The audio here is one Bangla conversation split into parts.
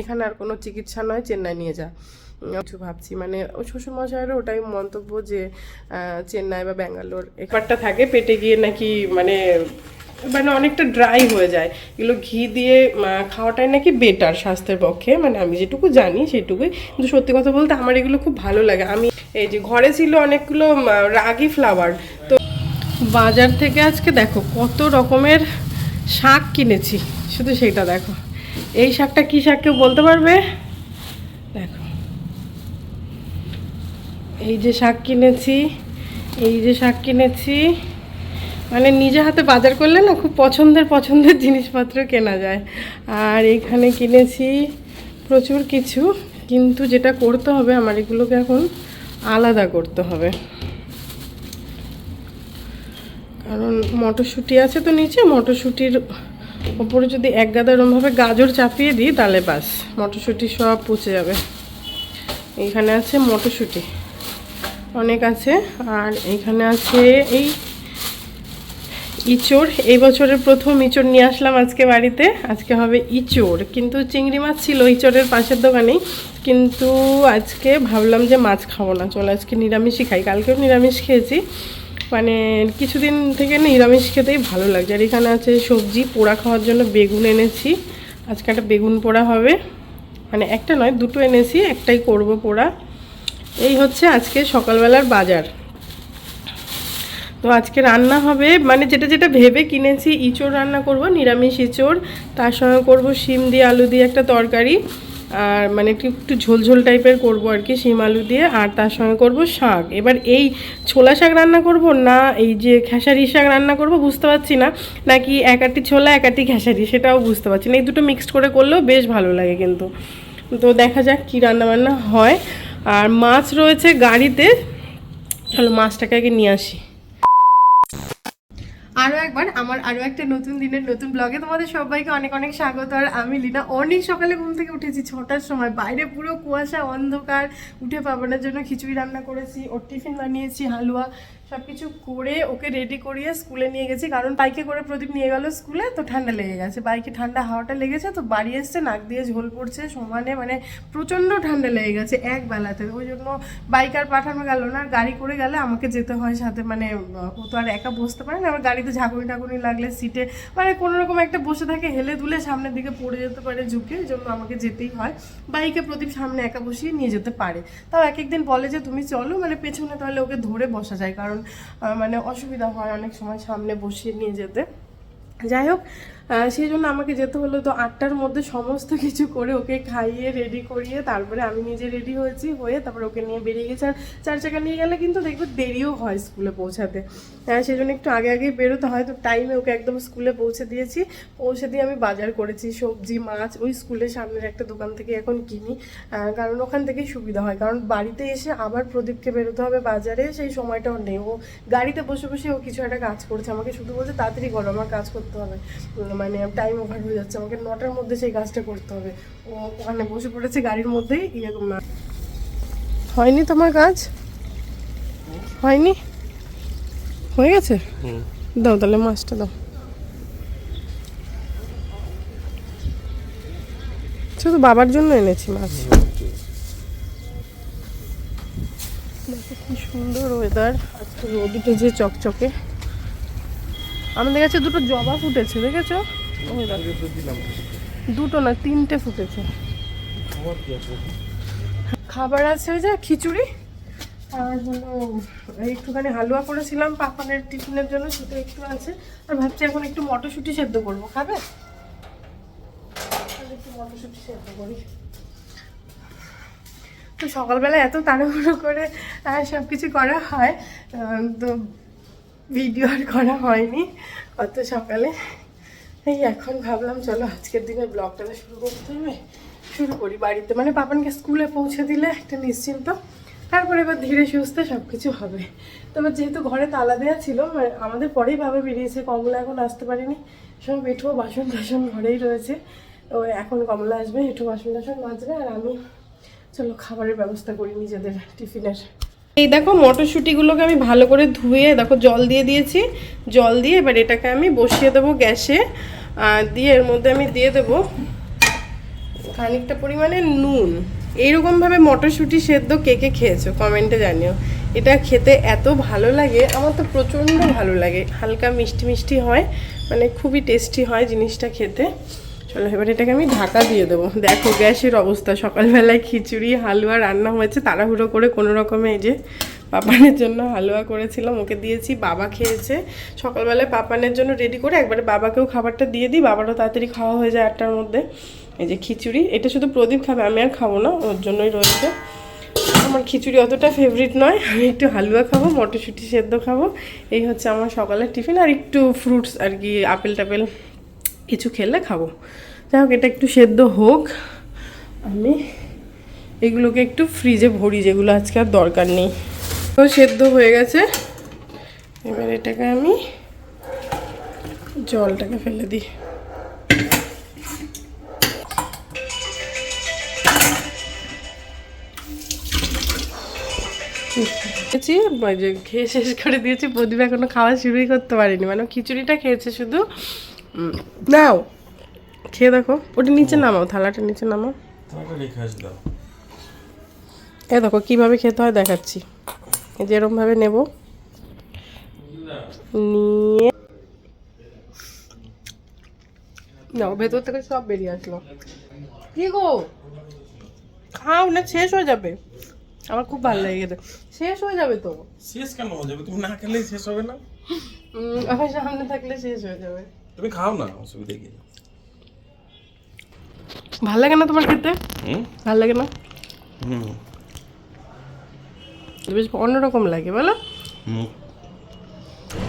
এখানে আর কোনো চিকিৎসা নয়, চেন্নাই নিয়ে যা। কিছু ভাবছি মানে ও শ্বশুরমশাইয়েরও ওটাই মন্তব্য যে চেন্নাই বা ব্যাঙ্গালোর একবারটা থাকে, পেটে গিয়ে নাকি মানে মানে অনেকটা ড্রাই হয়ে যায়। এগুলো ঘি দিয়ে খাওয়াটাই নাকি বেটার স্বাস্থ্যের পক্ষে মানে আমি যেটুকু জানি সেটুকুই। কিন্তু সত্যি কথা বলতে আমার এগুলো খুব ভালো লাগে। আমি এই যে ঘরে ছিল অনেকগুলো রাগি ফ্লাওয়ার তো বাজার থেকে আজকে দেখো কত রকমের শাক কিনেছি। শুধু সেটা দেখো। এই শাকটা কী শাক কেউ বলতে পারবে? দেখো। এই যে শাক কিনেছি, এই যে শাক কিনেছি। মানে নিজে হাতে বাজার করলে না খুব পছন্দের পছন্দের জিনিসপত্র কেনা যায়। আর এখানে কিনেছি প্রচুর কিছু, কিন্তু যেটা করতে হবে আমার, এগুলোকে এখন আলাদা করতে হবে। কারণ মটরশুঁটি আছে তো নিচে, মটরশুঁটির ওপরে যদি এক গাদা এরমভাবে গাজর চাপিয়ে দিই, তাহলে বাস। মটরশুঁটি সব পচে যাবে। এইখানে আছে মটরশুঁটি। অনেক আছে। আর এইখানে আছে এই ইচোড়। এই বছরের প্রথম ইচোড় নিয়ে আসলাম আজকে বাড়িতে। আজকে হবে ইচোড়। কিন্তু চিংড়ি মাছ ছিল ইচোড়ের পাশের দোকানেই। কিন্তু আজকে ভাবলাম যে মাছ খাব না। চলো আজকে নিরামিষই খাই। কালকেও নিরামিষ খেয়েছি। মানে কিছুদিন থেকে নিরামিষ খেতেই ভালো লাগছে। আর এখানে আছে সবজি, পোড়া খাওয়ার জন্য বেগুন এনেছি। আজকে একটা বেগুন পোড়া হবে। মানে একটা নয়, দুটো এনেছি, একটাই করব পোড়া। এই হচ্ছে আজকে সকালবেলার বাজার। তো আজকে রান্না হবে মানে যেটা যেটা ভেবে কিনেছি, ইঁচড় রান্না করব, নিরামিষ ইঁচড়, তার সঙ্গে করব শিম দিয়ে, আলু দিয়ে একটা তরকারি। আর মানে একটু একটু ঝোলঝোল টাইপের করব আর কি, শিম আলু দিয়ে, আর তার সঙ্গে করব শাক। এবার এই ছোলা শাক রান্না করব না এই যে খেসারি শাক রান্না করব বুঝতে পারছি না, নাকি একাটি ছোলা এক একাটি খেসারি, সেটাও বুঝতে পারছি না। এই দুটো মিক্সড করে করলেও বেশ ভালো লাগে কিন্তু। তো দেখা যাক কী রান্নাবান্না হয়। আর মাছ রয়েছে গাড়িতে, চলো মাছটাকে আগে নিয়ে আসি। আরও একবার, আমার আরও একটা নতুন দিনের নতুন ব্লগে তোমাদের সবাইকে অনেক অনেক স্বাগত। আর আমি লিনা, অনেক সকালে ঘুম থেকে উঠেছি, ছটার সময়। বাইরে পুরো কুয়াশা, অন্ধকার, উঠে পাবানোর জন্য খিচুড়ি রান্না করেছি, ওর টিফিন বানিয়েছি, হালুয়া সব কিছু করে ওকে রেডি করিয়ে স্কুলে নিয়ে গেছি। কারণ বাইকে করে প্রদীপ নিয়ে গেল স্কুলে তো ঠান্ডা লেগে গেছে। বাইকে ঠান্ডা হাওয়াটা লেগেছে, তো বাড়ি এসছে, নাক দিয়ে ঝোল পড়ছে, সমানে মানে প্রচণ্ড ঠান্ডা লেগে গেছে এক বেলাতে। ওই জন্য বাইক আর পাঠানো গেল না গাড়ি করে গেলে আমাকে যেতে হয় সাথে মানে ও তো আর একা বসতে পারে না আমার গাড়িতে ঝাঁকুনি টাকুনি লাগলে সিটে মানে কোনো রকম একটা বসে থাকে, হেলে দুলে সামনের দিকে পড়ে যেতে পারে ঝুঁকে ওই জন্য আমাকে যেতেই হয়। বাইকে প্রদীপ সামনে একা বসিয়ে নিয়ে যেতে পারে। তাও এক একদিন বলে যে, তুমি চলো মানে পেছনে তাহলে ওকে ধরে বসা যায়। কারণ মানে অসুবিধা হয় অনেক সময় সামনে বসিয়ে নিয়ে যেতে। যাই হোক সেই জন্য আমাকে যেতে হলো তো আটটার মধ্যে সমস্ত কিছু করে ওকে খাইয়ে রেডি করিয়ে তারপরে আমি নিজে রেডি হয়েছি, হয়ে তারপরে ওকে নিয়ে বেরিয়ে গেছি। আর চার চাকা নিয়ে গেলে কিন্তু দেখবে দেরিও হয় স্কুলে পৌঁছাতে। হ্যাঁ সেই জন্য একটু আগে আগেই বেরোতে হয়, তো টাইমে ওকে একদম স্কুলে পৌঁছে দিয়েছি। পৌঁছে দিয়ে আমি বাজার করেছি, সবজি, মাছ, ওই স্কুলের সামনের একটা দোকান থেকে এখন কিনি। কারণ ওখান থেকেই সুবিধা হয়, কারণ বাড়িতে এসে আবার প্রদীপকে বেরোতে হবে বাজারে, সেই সময়টাও নেই। ও গাড়িতে বসে বসে ও কিছু একটা কাজ করছে, আমাকে শুধু বলছে, তাড়াতাড়ি করো, আমার কাজ করতে হবে। মানে টাইম ওভার হয়ে যাচ্ছে। আমাকে নটার মধ্যে সেই কাজটা করতে হবে। ও ওখানে বসে পড়েছে গাড়ির মধ্যেই এরকম না। হয়নি তোমার কাজ? হয়নি? হয়ে গেছে? দাও তাহলে মাছটা দাও। শুধু বাবার জন্য এনেছি মাছ। দেখো কি সুন্দর ওয়েদার আজকে রোদ যে চকচকে। আমাদের কাছে দুটো জবা ফুটেছে দেখেছ। দুটো না তিনটে ফুটেছে। খাবার আছে ওই যে খিচুড়ি আর হলো একটুখানি হালুয়া করেছিলাম পাপানের টিফিনের জন্য সেটা একটু আছে। আর ভাবছি এখন একটু মটরশুঁটি সেদ্ধ করব খাবে? একটু মটরশুঁটি সেদ্ধ করি। তো সকালবেলা এত তাড়াহুড়ো করে সব কিছু করা হয় তো ভিডিও আর করা হয়নি, অত সকালে। এই এখন ভাবলাম, চলো আজকের দিনে ব্লগটা শুরু করতে হবে। শুরু করি বাড়িতে। মানে পাপানকে স্কুলে পৌঁছে দিলে একটা নিশ্চিন্ত। তারপরে এবার ধীরে সুস্থে সব কিছু হবে। তবে যেহেতু ঘরে তালা দেওয়া ছিল আমাদের পরেই বাবা বেরিয়েছে। কমলা এখন আসতে পারেনি। সব এঁঠো বাসন টাসন ঘরেই রয়েছে। তো এখন কমলা আসবে, এঁঠো বাসন টাসন মাজবে, আর আমি চলো খাবারের ব্যবস্থা করি নিজেদের টিফিনের। এই দেখো মটরশুঁটিগুলোকে আমি ভালো করে ধুয়ে, দেখো জল দিয়ে দিয়েছি। জল দিয়ে এবার এটাকে আমি বসিয়ে দেবো গ্যাসে। দিয়ে এর মধ্যে আমি দিয়ে দেবো খানিকটা পরিমাণে নুন। এইরকমভাবে মটরশুঁটি সেদ্ধ কে কে খেয়েছো কমেন্টে জানিও। এটা খেতে এত ভালো লাগে, আমার তো প্রচণ্ড ভালো লাগে। হালকা মিষ্টি মিষ্টি হয় মানে খুবই টেস্টি হয় জিনিসটা খেতে। চলো, এবার এটাকে আমি ঢাকা দিয়ে দেবো। দেখো, গ্যাসের অবস্থা। সকালবেলায় খিচুড়ি, হালুয়া রান্না হয়েছে। তাড়াহুড়ো করে কোনো রকমে এই যে পাপানের জন্য হালুয়া করেছিলাম, ওকে দিয়েছি, বাবা খেয়েছে। সকালবেলায় পাপানের জন্য রেডি করে একবারে বাবাকেও খাবারটা দিয়ে দিই। বাবারও তাড়াতাড়ি খাওয়া হয়ে যায় আটটার মধ্যে। এই যে খিচুড়ি, এটা শুধু প্রদীপ খাবে, আমি আর খাব না, ওর জন্যই রয়েছে। আমার খিচুড়ি অতটা ফেভারিট নয়, আমি একটু হালুয়া খাব, মটরশুঁটি সেদ্ধ খাব। এই হচ্ছে আমার সকালের টিফিন আর একটু ফ্রুটস আর কি আপেল টাপেল কিছু খেলে খাব। যাই হোক, এটা একটু সেদ্ধ হোক। আমি এগুলোকে একটু ফ্রিজে ভরি, যেগুলো আজকে আর দরকার নেই। তো সেদ্ধ হয়ে গেছে। এবার এটাকে আমি জলটাকে ফেলে দিই। খেয়েছি শেষ করে দিয়েছি। প্রদীপ এখনও খাওয়া শুরুই করতে পারিনি। মানে খিচুড়িটা খেয়েছে শুধু। নাও। খেয়ে দেখো। ওটা নিচে নামাও থালাটা নিচে নামাও। এ দেখো কীভাবে খেতে হয় দেখাচ্ছি। এই যে নেব। নিয়ে নাও ভেতর থেকে সব বেরিয়ে আসলো। কি গো? খাও না শেষ হয়ে যাবে। আমার খুব ভালো লেগে গেছে শেষ হয়ে যাবে তো। শেষ কেন হয়ে যাবে? তুমি না খেলেই শেষ হবে না। আমার সামনে থাকলে শেষ হয়ে যাবে। তুমি খাও না অসুবিধা কি? ভালো লাগে না তোমার খেতে? হুম? ভালো লাগে না? হুম। বেশ অন্যরকম লাগে বলো।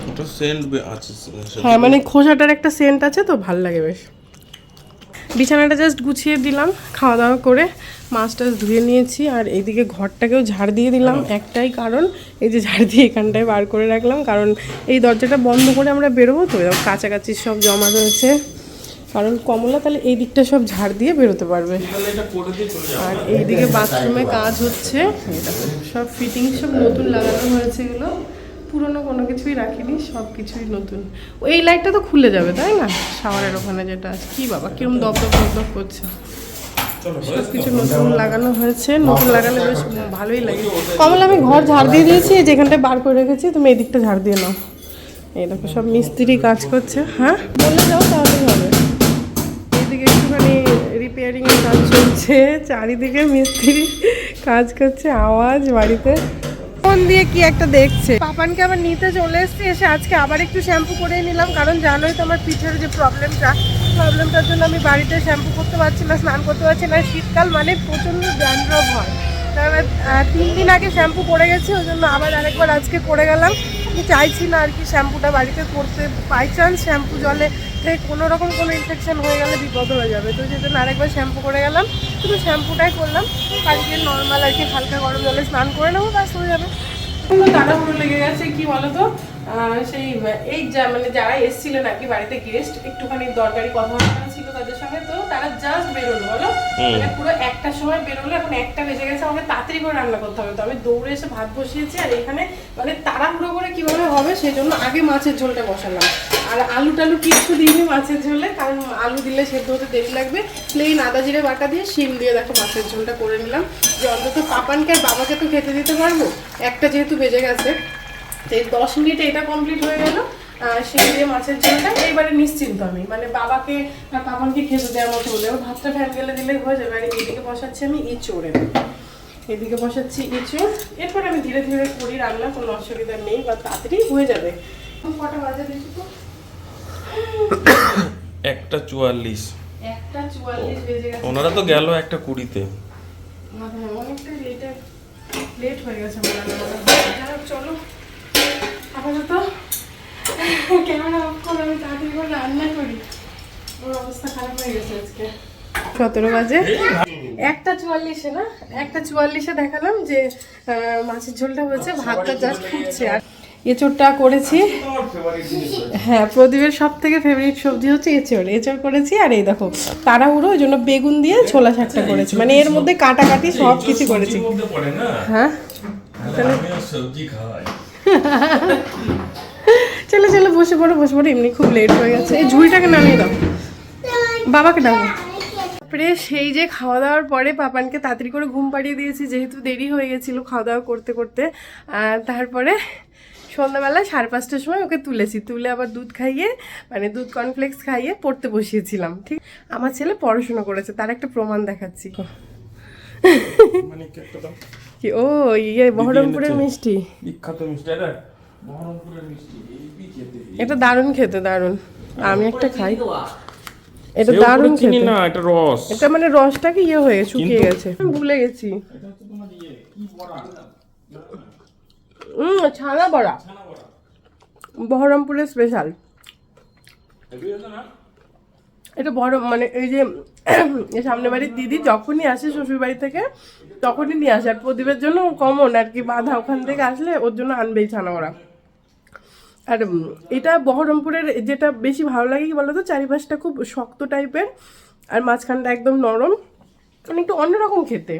ওটা সেন্ট আছে হ্যাঁ মানে খোসাটার একটা সেন্ট আছে তো ভালো লাগে বেশ। বিছানাটা জাস্ট গুছিয়ে দিলাম খাওয়া দাওয়া করে মাছ টাছ ধুয়ে নিয়েছি আর এইদিকে ঘরটাকেও ঝাড় দিয়ে দিলাম। একটাই কারণ এই যে ঝাড় দিয়ে এখানটায় বার করে রাখলাম কারণ এই দরজাটা বন্ধ করে আমরা বেরোবো তো এরকম কাছাকাছি সব জমা রয়েছে। কারণ কমলা তাহলে এই দিকটা সব ঝাড় দিয়ে বেরোতে পারবে। আর এইদিকে বাথরুমে কাজ হচ্ছে। সব ফিটিং সব নতুন লাগানো হয়েছে এগুলো। পুরনো কোনো কিছুই রাখিনি সব কিছুই নতুন। এই লাইটটা তো খুলে যাবে তাই না? শাওয়ারের ওখানে যেটা আছে। কি বাবা কিরম দপ দপ দপ দপ করছে। সব কিছু নতুন লাগানো হয়েছে। নতুন লাগালে বেশ ভালোই লাগে। কমলা আমি ঘর ঝাড় দিয়ে দিয়েছি এই যেখানটায় বার করে রেখেছি তুমি এই দিকটা ঝাড় দিয়ে নাও। এই দেখো সব মিস্ত্রি কাজ করছে হ্যাঁ? বলে যাও তাহলেই হবে। এইদিকে একটুখানি রিপেয়ারিং এর কাজ চলছে চারিদিকে মিস্ত্রি কাজ করছে আওয়াজ বাড়িতে। ফোন দিয়ে কি একটা দেখছে? পাপানকে আবার নিতে চলে এসেছি এসে আজকে আবার একটু শ্যাম্পু করে নিলাম কারণ জানোই তো আমার পিঠের যে প্রবলেমটা। প্রবলেমটার জন্য আমি বাড়িতে শ্যাম্পু করতে পারছি না স্নান করতে পারছি না। শীতকাল মানে প্রচণ্ড ড্যান্ড্রফ হয়। আহ, তিন দিন আগে শ্যাম্পু করে গেছি ওই জন্য আবার আরেকবার আজকে করে গেলাম। আমি চাইছি না আর কি শ্যাম্পুটা বাড়িতে করতে বাই চান্স শ্যাম্পু জলে থেকে কোনো রকম কোনো ইনফেকশান হয়ে গেলে বিপদ হয়ে যাবে। তো জন্য আরেকবার শ্যাম্পু করে গেলাম। শুধু শ্যাম্পুটাই করলাম। কালকে নর্মাল আর কি হালকা গরম জলে স্নান করে নেব ব্যাস হয়ে যাবে। তাড়াহুড়ো লেগে গেছে কি বলো আহ, সেই এই যা মানে যারা এসেছিলেন আর কি বাড়িতে গেস্ট একটুখানি দরকারি কথাবার্তা ছিল তাদের সঙ্গে তো তারা জাস্ট বেরোলো বলো? মানে পুরো একটা সময় বেরোলো এখন একটা বেজে গেছে আমাকে তাড়াতাড়ি করে রান্না করতে হবে। তো আমি দৌড়ে এসে ভাত বসিয়েছি আর এখানে মানে তাড়াহুড়ো করে কীভাবে হবে সেই জন্য আগে মাছের ঝোলটা বসালাম। আর আলু টালু কিছু দিইনি মাছের ঝোলে কারণ আলু দিলে সেদ্ধ হতে দেরি লাগবে। প্লেন আদা জিরে বাটা দিয়ে শিম দিয়ে দেখো মাছের ঝোলটা করে নিলাম। যে অন্তত পাপানকে আর বাবাকে তো খেতে দিতে পারব? একটা যেহেতু বেজে গেছে তো এই দশ মিনিটে এটা কমপ্লিট হয়ে গেল সেই দিয়ে মাছের ঝোলটা। এইবারে নিশ্চিন্ত আমি। মানে বাবাকে আর পাপানকে খেতে দেওয়ার মতো হলে। ভাতটা ফ্যান গেলে দিলে হয়ে যাবে। আর এদিকে বসাচ্ছি আমি ইঁচড়ে এদিকে বসাচ্ছি ইঁচড়। এরপর আমি ধীরে ধীরে করি রান্না কোনো অসুবিধা নেই বা তাড়াতাড়ি হয়ে যাবে। কটা বাজে দেখি তো? একটা চুয়াল্লিশ। একটা চুয়াল্লিশ বেজে গেছে। ওনারা তো গেল একটা কুড়িতে। অনেকটা লেটে লেট হয়ে গেছে চলো। আপাতত ক্যামেরা অফ করে আমি তাড়াতাড়ি করে রান্না করি। ওর অবস্থা খারাপ হয়ে গেছে আজকে। সতেরো বাজে। একটা চুয়াল্লিশে না? একটা চুয়াল্লিশে দেখালাম যে মাছের ঝোলটা হয়েছে ভাতটা জাস্ট ফুটছে। আর এঁচোড়টা করেছি। হ্যাঁ প্রদীপের সব থেকে ফেভারিট সবজি হচ্ছে এঁচড় এঁচড় করেছি আর এই দেখো তাড়াহুড়ো ওই জন্য বেগুন দিয়ে ছোলা শাকটা করেছি। মানে এর মধ্যে কাটাকাটি সব কিছু করেছি। হ্যাঁ? চলো চলো, বসে পড়ো বসে পড়ো, এমনি খুব লেট হয়ে গেছে। এই ঝুড়িটাকে নামিয়ে দাও। বাবাকে ডাকো। তারপরে সেই যে খাওয়া দাওয়ার পরে পাপানকে তাড়াতাড়ি করে ঘুম পাড়িয়ে দিয়েছি, যেহেতু দেরি হয়ে গেছিল খাওয়া দাওয়া করতে। করতে তারপরে সন্ধ্যাবেলা সাড়ে পাঁচটার সময় ওকে তুলেছি। তুলে আবার দুধ খাইয়ে মানে দুধ কর্নফ্লেক্স খাইয়ে পড়তে বসিয়েছিলাম, ঠিক? আমার ছেলে পড়াশোনা করেছে, তার একটা প্রমাণ দেখাচ্ছি। মানে কি? ও ইয়ে বহরমপুরের মিষ্টি। বিখ্যাত মিষ্টি এটা? বহরমপুরের মিষ্টি এই খেতে এটা দারুণ খেতে দারুণ। আমি একটা খাই। এটা দারুণ খেতে। না এটা রস। এটা মানে রসটাকে ইয়ে হয়ে শুকিয়ে গেছে। আমি ভুলে গেছি। এটা হচ্ছে তোমার ইয়ে কি বড়া? হুম ছানা বড়া। বহরমপুরের স্পেশাল এটা বড় মানে এই যে সামনে বাড়ির দিদি যখনই আসে শ্বশুর বাড়ি থেকে, তখনই নিয়ে আসে। আর প্রদীপের জন্য কমন আর কি বাধা ওখান থেকে আসলে ওর জন্য আনবেই ছানা বড়া আর এটা বহরমপুরের যেটা বেশি ভালো লাগে কি বলতো? চারিপাশটা খুব শক্ত টাইপের আর মাঝখানটা একদম নরম। মানে একটু অন্যরকম খেতে।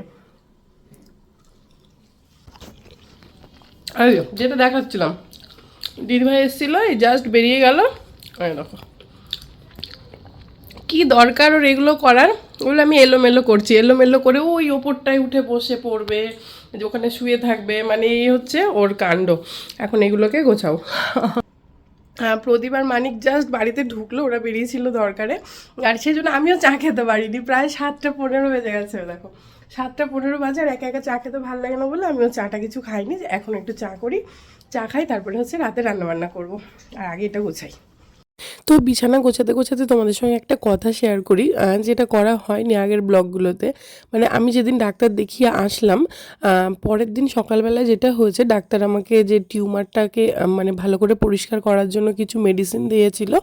যেটা দেখাচ্ছিলাম, দিদিভাই এসেছিল, এই জাস্ট বেরিয়ে গেল। দেখো। কি দরকার ওর এগুলো করার? ওগুলো আমি এলোমেলো করছি। এলোমেলো করে ওই ওপরটায় উঠে বসে পড়বে, যে ওখানে শুয়ে থাকবে মানে এই হচ্ছে ওর কাণ্ড। এখন এগুলোকে গোছাও। প্রদীপ আর মানিক জাস্ট বাড়িতে ঢুকলো, ওরা বেরিয়েছিল দরকারে। আর সেই জন্য আমিও চা খেতে পারিনি। প্রায় সাতটা পনেরো বেজে গেছে, দেখো। সাতটা পনেরো বাজে আর একা একা চা খেতে ভালো লাগে না বলে আমিও চাটা কিছু খাইনি। এখন একটু চা করি, চা খাই, তারপরে হচ্ছে রাতে রান্নাবান্না করব। আর আগে এটা গোছাই। তো বিছানা গোছাতে গোছাতে তোমাদের সঙ্গে একটা কথা শেয়ার করি যেটা করা হয়নি আগের ব্লগগুলোতে মানে আমি যেদিন ডাক্তার দেখিয়ে আসলাম পরের দিন সকালবেলা যেটা হয়েছে, ডাক্তার আমাকে যে টিউমারটাকে মানে ভালো করে পরিষ্কার করার জন্য কিছু মেডিসিন দিয়েছিল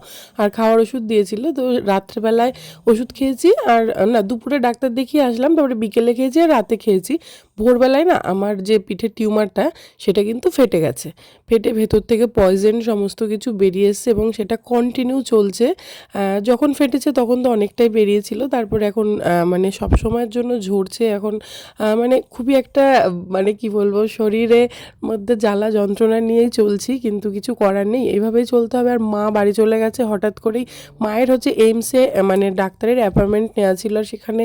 আর খাওয়ার ওষুধ দিয়েছিল। তো রাত্রেবেলায় ওষুধ খেয়েছি আর, না, দুপুরে ডাক্তার দেখিয়ে আসলাম, তারপরে বিকেলে খেয়েছি আর রাতে খেয়েছি। ভোরবেলায় না আমার যে পিঠের টিউমারটা, সেটা কিন্তু ফেটে গেছে। ফেটে ভেতর থেকে পয়জেন সমস্ত কিছু বেরিয়ে এসছে এবং সেটা কন্টিনিউ চলছে। যখন ফেটেছে তখন তো অনেকটাই বেরিয়েছিল, তারপরে এখন মানে সব সময়ের জন্য ঝরছে। এখন মানে খুবই একটা মানে কি বলব, শরীরে মধ্যে জ্বালা যন্ত্রণা নিয়েই চলছি, কিন্তু কিছু করার নেই। এভাবেই চলতে হবে। আর মা বাড়ি চলে গেছে, হঠাৎ করেই মায়ের হচ্ছে এইমসে মানে ডাক্তারের অ্যাপয়েন্টমেন্ট নেওয়া ছিল। আর সেখানে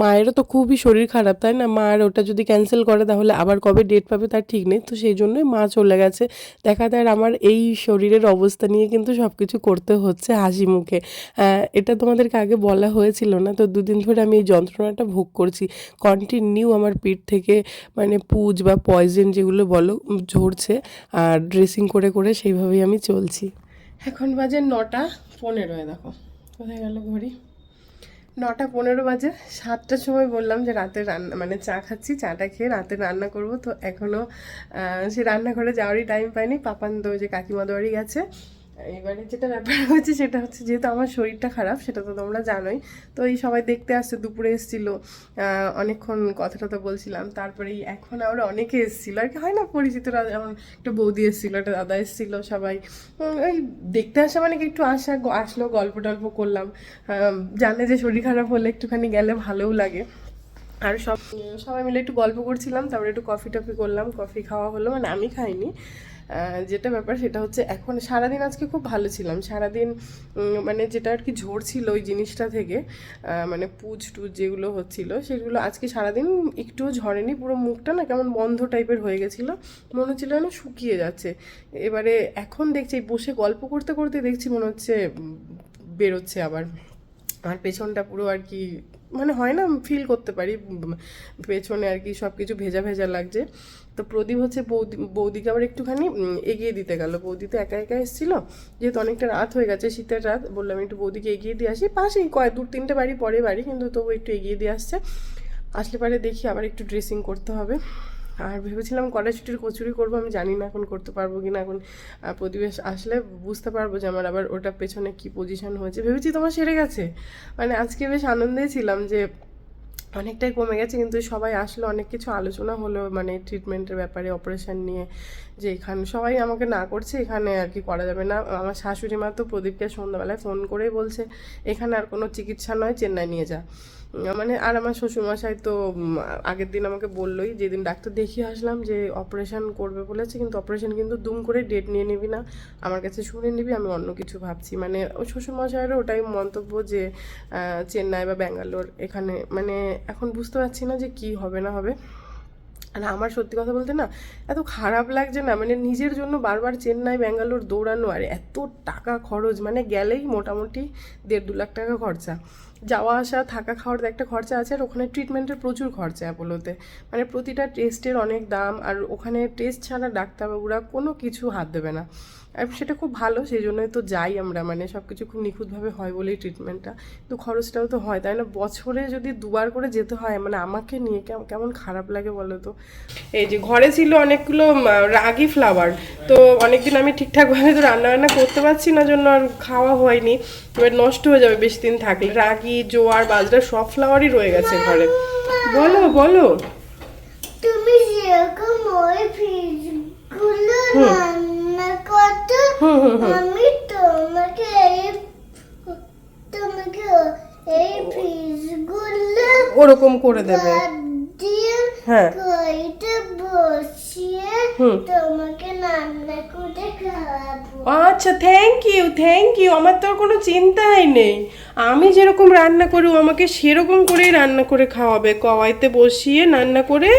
মায়েরও তো খুবই শরীর খারাপ, তাই না? মায়ের ওটা যদি ক্যান্সেল করে, তাহলে আবার কবে ডেট পাবে তার ঠিক নেই। তো সেই জন্যই মা চলে গেছে। দেখা যায় আমার এই শরীরের অবস্থা নিয়ে কিন্তু সব কিছু করতে হচ্ছে হাসি মুখে। এটা তোমাদেরকে আগে বলা হয়েছিল না? তো দুদিন ধরে আমি এই যন্ত্রণাটা ভোগ করছি। কন্টিনিউ আমার পিঠ থেকে মানে পুজ বা পয়জেন যেগুলো বলো ঝরছে আর ড্রেসিং করে করে সেইভাবেই আমি চলছি। এখন বাজে নটা পনেরোয়, দেখো। কোথায় গেল ঘড়ি? নটা পনেরো বাজে, সাতটার সময় বললাম যে রাতে রান্না মানে চা খাচ্ছি, চাটা খেয়ে রাতে রান্না করব। তো এখনও সে রান্নাঘরে যাওয়ারই টাইম পাইনি। পাপান তো যে কাকিমা বাড়ি গেছে। এবারে যেটা ব্যাপার হচ্ছে সেটা হচ্ছে যেহেতু আমার শরীরটা খারাপ, সেটা তো তোমরা জানোই। তো এই সবাই দেখতে আসছে, দুপুরে এসেছিল অনেকক্ষণ কথা টথা বলছিলাম। তারপরে এখন আবার অনেকে এসেছিল। আর কি হয় না, পরিচিতরা যেমন একটা বৌদি এসেছিল, একটা দাদা এসেছিল, সবাই। ওই দেখতে আসা মানে কি, একটু আসা আসলো, গল্প টল্প করলাম। জানে যে শরীর খারাপ হলে একটুখানি গেলে ভালোও লাগে। আর সব, সবাই মিলে একটু গল্প করছিলাম, তারপরে একটু কফি টফি করলাম, কফি খাওয়া হলো। মানে আমি খাইনি। যেটা ব্যাপার সেটা হচ্ছে এখন সারাদিন আজকে খুব ভালো ছিলাম। সারাদিন মানে যেটা আর কি ঝরছিল ওই জিনিসটা থেকে মানে পুজ টুজ যেগুলো হচ্ছিল সেগুলো আজকে সারাদিন একটুও ঝরেনি, পুরো মুখটা না কেমন বন্ধ টাইপের হয়ে গেছিল। মনে হচ্ছিল যেন শুকিয়ে যাচ্ছে। এবারে এখন দেখছি, বসে গল্প করতে করতে দেখছি মনে হচ্ছে বেরোচ্ছে আবার। আমার পেছনটা পুরো আর কি মানে হয় না ফিল করতে পারি পেছনে আর কি সব কিছু ভেজা ভেজা লাগছে। তো প্রদীপ হচ্ছে বৌদি, বৌদিকে আবার একটুখানি এগিয়ে দিতে গেল। বৌদি তো একা একা এসেছিল, যেহেতু অনেকটা রাত হয়ে গেছে, শীতের রাত, বললাম একটু বৌদিকে এগিয়ে দিয়ে আসি। পাশেই কয় দু, তিনটে বাড়ি, পরে বাড়ি, কিন্তু তবু একটু এগিয়ে দিয়ে আসছে। আসলে পারে দেখি আবার একটু ড্রেসিং করতে হবে। আর ভেবেছিলাম কড়াইশুটির কচুরি করব, আমি জানি না এখন করতে পারব কি না এখন প্রতিবেশ আসলে বুঝতে পারব যে আমার আবার ওটা পেছনে কি পজিশন হয়েছে। ভেবেছি তোমার সেরে গেছে। মানে আজকে বেশ আনন্দেই ছিলাম যে অনেকটাই কমে গেছে, কিন্তু সবাই আসলে অনেক কিছু আলোচনা হলো মানে ট্রিটমেন্টের ব্যাপারে অপারেশান নিয়ে যে এখানে সবাই আমাকে না করছে, এখানে আর কি করা যাবে না। আমার শাশুড়ি মা তো প্রদীপকে সন্ধ্যাবেলায় ফোন করেই বলছে, এখানে আর কোনো চিকিৎসা নয়, চেন্নাই নিয়ে যা। মানে আর আমার শ্বশুরমশাই তো আগের দিন আমাকে বললোই, যেদিন ডাক্তার দেখিয়ে আসলাম যে অপারেশন করবে বলেছে, কিন্তু অপারেশন কিন্তু দুম করে ডেট নিয়ে নিবি না, আমার কাছে শুনে নিবি, আমি অন্য কিছু ভাবছি। মানে শ্বশুরমশাইয়েরও ওটাই মন্তব্য যে চেন্নাই বা ব্যাঙ্গালোর এখানে মানে এখন বুঝতে পারছি না যে কি হবে না হবে। আর আমার সত্যি কথা বলতে না, এত খারাপ লাগছে না মানে নিজের জন্য বারবার চেন্নাই, ব্যাঙ্গালোর দৌড়ানো, আর এত টাকা খরচ মানে গেলেই মোটামুটি দেড় দু লাখ টাকা খরচা। যাওয়া আসা, থাকা খাওয়ার একটা খরচা আছে, আর ওখানে ট্রিটমেন্টের প্রচুর খরচা অ্যাপোলোতে। মানে প্রতিটা টেস্টের অনেক দাম, আর ওখানে টেস্ট ছাড়া ডাক্তারবাবুরা কোনো কিছু হাত দেবে না। আর সেটা খুব ভালো সেই জন্যই তো যাই আমরা। মানে সব কিছু খুব নিখুঁতভাবে হয় বলেই ট্রিটমেন্টটা কিন্তু খরচটাও তো হয় তাই না? বছরে যদি দুবার করে যেতে হয় মানে আমাকে নিয়ে কেমন খারাপ লাগে বলো তো? এই যে ঘরে ছিল অনেকগুলো রাগি ফ্লাওয়ার তো অনেকদিন আমি ঠিকঠাকভাবে তো রান্না বান্না করতে পারছি না জন্য আর খাওয়া হয়নি। এবার নষ্ট হয়ে যাবে বেশি দিন থাকলে। রাগি জোয়ার বাজরা সব ফ্লাওয়ারই রয়ে গেছে ঘরে। বলো বলো। তুমি যেরকম ওই ফ্রিজগুলো রান্না করতো হুম হুম হুম আমি তোমাকে এই তোমাকে এই ফ্রিজগুলো ওরকম করে দেবে হ্যাঁ কইতে বসিয়ে তোমাকে রান্না করে খাওয়াবো আচ্ছা থ্যাংক ইউ থ্যাংক ইউ আমার তো আর কোনো চিন্তাই নেই আমি যেরকম রান্না করি আমাকে সেরকম করেই রান্না করে খাওয়াবে কওয়াইতে বসিয়ে রান্না করে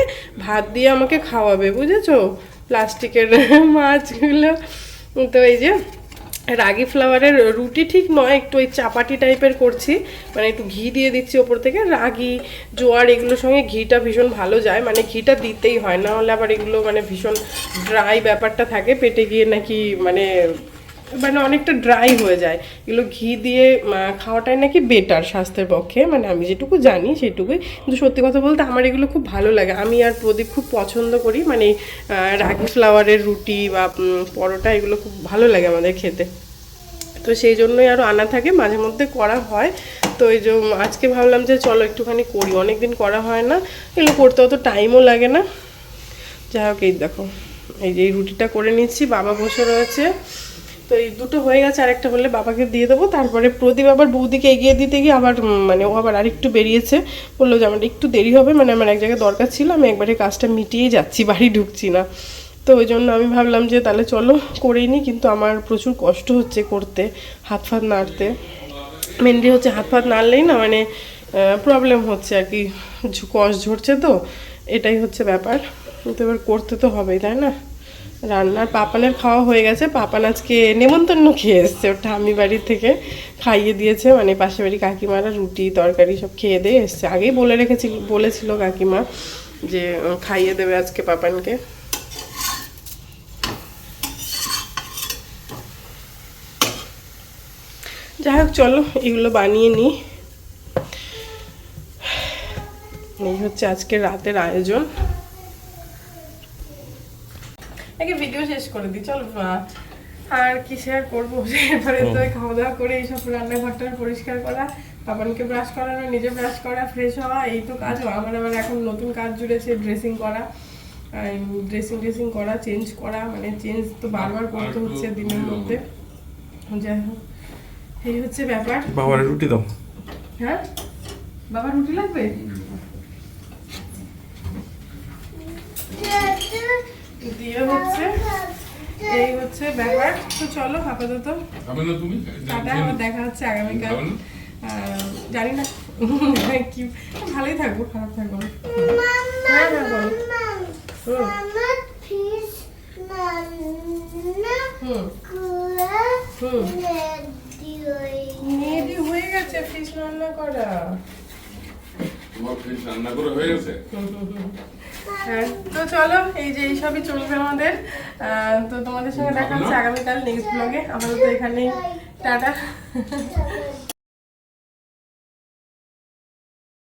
ভাত দিয়ে আমাকে খাওয়াবে বুঝেছ প্লাস্টিকের মাছগুলো তো এই যে রাগি ফ্লাওয়ারের রুটি ঠিক নয়, একটু ওই চাপাটি টাইপের করছি। মানে একটু ঘি দিয়ে দিচ্ছি ওপর থেকে। রাগি, জোয়ার এগুলোর সঙ্গে ঘিটা ভীষণ ভালো যায়। মানে ঘিটা দিতেই হয়, না হলে আবার এগুলো মানে ভীষণ ড্রাই ব্যাপারটা থাকে, পেটে গিয়ে নাকি মানে মানে অনেকটা ড্রাই হয়ে যায়। এগুলো ঘি দিয়ে খাওয়াটাই নাকি বেটার স্বাস্থ্যের পক্ষে। মানে আমি যেটুকু জানি সেটুকুই। কিন্তু সত্যি কথা বলতে আমার এগুলো খুব ভালো লাগে। আমি আর প্রদীপ খুব পছন্দ করি। মানে রাগি ফ্লাওয়ারের রুটি বা পরোটা এগুলো খুব ভালো লাগে আমাদের খেতে। তো সেই জন্যই আরও আনা থাকে। মাঝে মধ্যে করা হয়। তো এই যে আজকে ভাবলাম যে চলো একটুখানি করি। অনেক দিন করা হয় না। এগুলো করতে অত টাইমও লাগে না। যাই হোক, এই দেখো। এই যে রুটিটা করে নিচ্ছি। বাবা বসে রয়েছে। তো এই দুটো হয়ে গেছে, আরেকটা হলে বাবাকে দিয়ে দেবো। তারপরে প্রদীপ আবার বৌদিকে এগিয়ে দিতে গিয়ে আবার মানে ও আবার আরেকটু বেরিয়েছে। বলল যে আমার একটু দেরি হবে মানে আমার এক জায়গায় দরকার ছিল, আমি একবারে কাজটা মিটিয়ে যাচ্ছি, বাড়ি ঢুকছি না। তো ওই জন্য আমি ভাবলাম যে তাহলে চলো করেই নিই, কিন্তু আমার প্রচুর কষ্ট হচ্ছে করতে, হাত ফাত নাড়তে। মেনলি হচ্ছে হাত ফাত নাড়লেই না মানে প্রবলেম হচ্ছে আর কি কষ ঝরছে তো, এটাই হচ্ছে ব্যাপার। কিন্তু এবার করতে তো হবেই, তাই না? রান্নার পাপানের খাওয়া হয়ে গেছে। পাপান আজকে নেমন্তন্ন খেয়ে এসছে। ওর আমি বাড়ির থেকে খাইয়ে দিয়েছে। মানে পাশে বাড়ি কাকিমারা রুটি, তরকারি সব খেয়ে দিয়ে এসছে। আগেই বলে রেখেছি, বলেছিল কাকিমা যে খাইয়ে দেবে আজকে পাপানকে। যাই হোক, চলো এগুলো বানিয়ে নিই এই হচ্ছে আজকে রাতের আয়োজন। আগে ভিডিও শেষ করে দিই চলো আর কি শেয়ার করব? এরপরে তো খাওয়া দাওয়া করে এইসব রান্নাঘরটা পরিষ্কার করা বাবানকে ব্রাশ করানো নিজে ব্রাশ করা ফ্রেশ হওয়া এই তো কাজ। আমার আবার এখন নতুন কাজ জুড়েছে ড্রেসিং করা। ড্রেসিং ড্রেসিং করা চেঞ্জ করা মানে চেঞ্জ তো বারবার করতে হচ্ছে দিনের মধ্যে। যাই হোক এই হচ্ছে ব্যাপার। বাবার রুটি দাও। হ্যাঁ? বাবার রুটি লাগবে? দিয়ে হচ্ছে এই হচ্ছে ব্যাপার। তো চলো আপাতত টাটা আবার দেখা হচ্ছে আগামীকাল। না? জানি না। কি ভালোই থাকব খারাপ থাকব হ্যাঁ হ্যাঁ বলো করে হয়ে মেয়েদি হয়ে গেছে ফিস রান্না করা। তোমার ফ্রিজ রান্না করে হয়ে গেছে? তো চলো এই যে এইসবই চলবে আমাদের। তো তোমাদের সঙ্গে দেখা হচ্ছে আগামীকাল নেক্সট ব্লগে আমাদের তো এখানেই টাটা।